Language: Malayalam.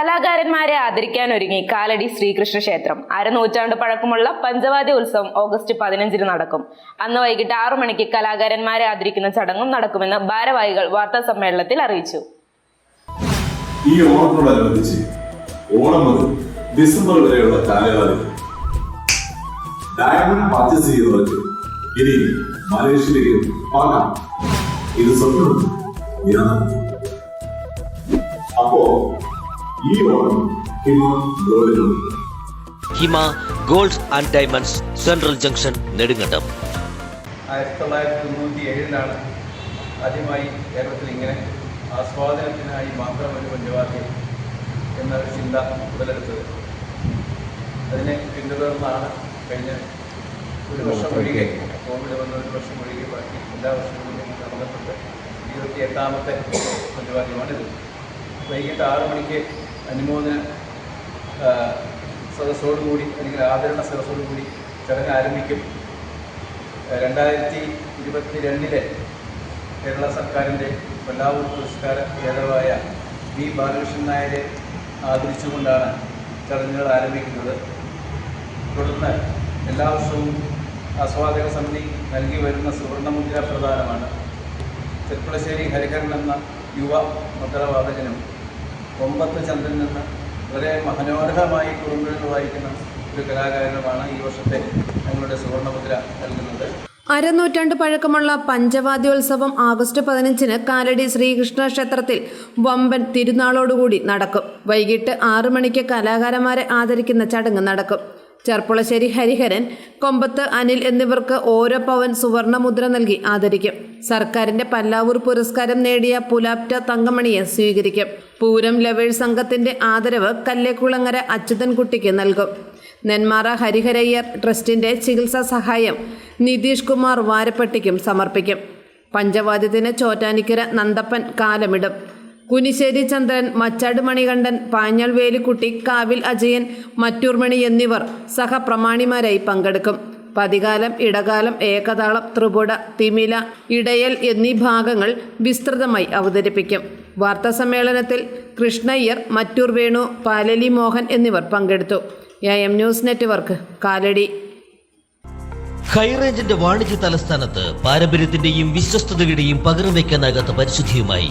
കലാകാരന്മാരെ ആദരിക്കാൻ ഒരുങ്ങി കാലടി ശ്രീകൃഷ്ണ ക്ഷേത്രം അരനൂറ്റാണ്ട് പഴക്കമുള്ള പഞ്ചവാദ്യ ഉത്സവം ഓഗസ്റ്റ് പതിനഞ്ചിന് നടക്കും. അന്ന് വൈകിട്ട് ആറു മണിക്ക് കലാകാരന്മാരെ ആദരിക്കുന്ന ചടങ്ങും നടക്കുമെന്ന് ഭാരവാഹികൾ വാർത്താ സമ്മേളനത്തിൽ അറിയിച്ചു. ഈ ഓണത്തോടനുബന്ധിച്ച് ഓണം മുതൽ ഡിസംബർ വരെയുള്ള കാലയളവിൽ ഡയമണ്ട് പർച്ചേസ് ചെയ്യുന്നവർക്ക് ഇനി മലേഷ്യയിലേക്ക് പോകാം. ഇത് യാഥാർത്ഥ്യം. അപ്പോ Hima gold and diamonds central junction Nedumkandam. ആയിരത്തി തൊള്ളായിരത്തി തൊണ്ണൂറ്റി ഏഴിലാണ് ആദ്യമായി കേരളത്തിൽ ഇങ്ങനെ ആസ്വാദനത്തിനായി മാത്രം ഒരു പഞ്ചവാദ്യം എന്ന ഒരു ചിന്ത ഉടലെടുത്തത്. അതിനെ പിന്തുടർന്നാണ് കഴിഞ്ഞ ഒരു വർഷം ഒഴികെ കോവിഡ് വന്ന ഒരു വർഷം ഒഴികെ ബാക്കി എല്ലാ വർഷങ്ങളിലും നടന്നിട്ടുണ്ട് ഇരുപത്തി എട്ടാമത്തെ പഞ്ചവാദ്യമാണിത്. വൈകിട്ട് ആറ് മണിക്ക് അനുമോദന സദസ്സോടുകൂടി അല്ലെങ്കിൽ ആദരണ സദസ്സോടുകൂടി ചടങ്ങ് ആരംഭിക്കും. രണ്ടായിരത്തി ഇരുപത്തി രണ്ടിലെ കേരള സർക്കാരിന്റെ കൊല്ലാവൂർ പുരസ്കാര ജേതാവായ വി ബാലകൃഷ്ണൻ നായരെ ആദരിച്ചുകൊണ്ടാണ് ചടങ്ങുകൾ ആരംഭിക്കുന്നത്. തുടർന്ന് എല്ലാ വർഷവും ആസ്വാദക സമിതി നൽകി വരുന്ന സുവർണമുദ്ര പ്രദാനമാണ്. ചെർപ്പുളശ്ശേരി ഹരിഹരൻ എന്ന യുവ മുദ്രവാദകനും ഒമ്പത്ത് ചന്ദ്രൻ എന്ന വളരെ മനോഹരമായി കുടുംബങ്ങൾ വായിക്കുന്ന ഒരു കലാകാരനുമാണ് ഈ വർഷത്തെ ഞങ്ങളുടെ സുവർണമുദ്ര നൽകുന്നത്. അരനൂറ്റാണ്ട് പഴക്കമുള്ള പഞ്ചവാദ്യോത്സവം ആഗസ്റ്റ് പതിനഞ്ചിന് കാലടി ശ്രീകൃഷ്ണ ക്ഷേത്രത്തിൽ വമ്പൻ തിരുനാളോടുകൂടി നടക്കും. വൈകിട്ട് ആറു മണിക്ക് കലാകാരന്മാരെ ആദരിക്കുന്ന ചടങ്ങ് നടക്കും. ചെർപ്പുളശ്ശേരി ഹരിഹരൻ കൊമ്പത്ത് അനിൽ എന്നിവർക്ക് ഓരോ പവൻ സുവർണമുദ്ര നൽകി ആദരിക്കും. സർക്കാരിന്റെ പല്ലാവൂർ പുരസ്കാരം നേടിയ പുലാപ്റ്റ തങ്കമണിയെ സ്വീകരിക്കും. പൂരം ലവേഴ്സ് സംഘത്തിന്റെ ആദരവ് കല്ലേക്കുളങ്ങര അച്യുതൻകുട്ടിക്ക് നൽകും. നെന്മാറ ഹരിഹരയ്യർ ട്രസ്റ്റിന്റെ ചികിത്സാ സഹായം നിതീഷ് കുമാർ വാരപ്പട്ടിക്കും സമർപ്പിക്കും. പഞ്ചവാദ്യത്തിന് ചോറ്റാനിക്കര നന്ദപ്പൻ കാലമിടും. കുനിശ്ശേരി ചന്ദ്രൻ മച്ചാട് മണികണ്ഠൻ പാഞ്ഞാൾ വേലിക്കുട്ടി കാവിൽ അജയൻ മറ്റൂർമണി എന്നിവർ സഹപ്രമാണിമാരായി പങ്കെടുക്കും. പതികാലം ഇടകാലം ഏകതാളം ത്രിപുട തിമില ഇടയൽ എന്നീ ഭാഗങ്ങൾ വിസ്തൃതമായി അവതരിപ്പിക്കും. വാർത്താ സമ്മേളനത്തിൽ കൃഷ്ണയ്യർ മറ്റൂർ വേണു പാലലി മോഹൻ എന്നിവർ പങ്കെടുത്തു. A news network Kalady. ഹൈറേഞ്ചിന്റെ വാണിജ്യ തലസ്ഥാനത്ത് പാരമ്പര്യത്തിന്റെയും വിശ്വസ്തതയുടെയും പകരം വയ്ക്കാനാകാത്ത പരിശുദ്ധിയുമായി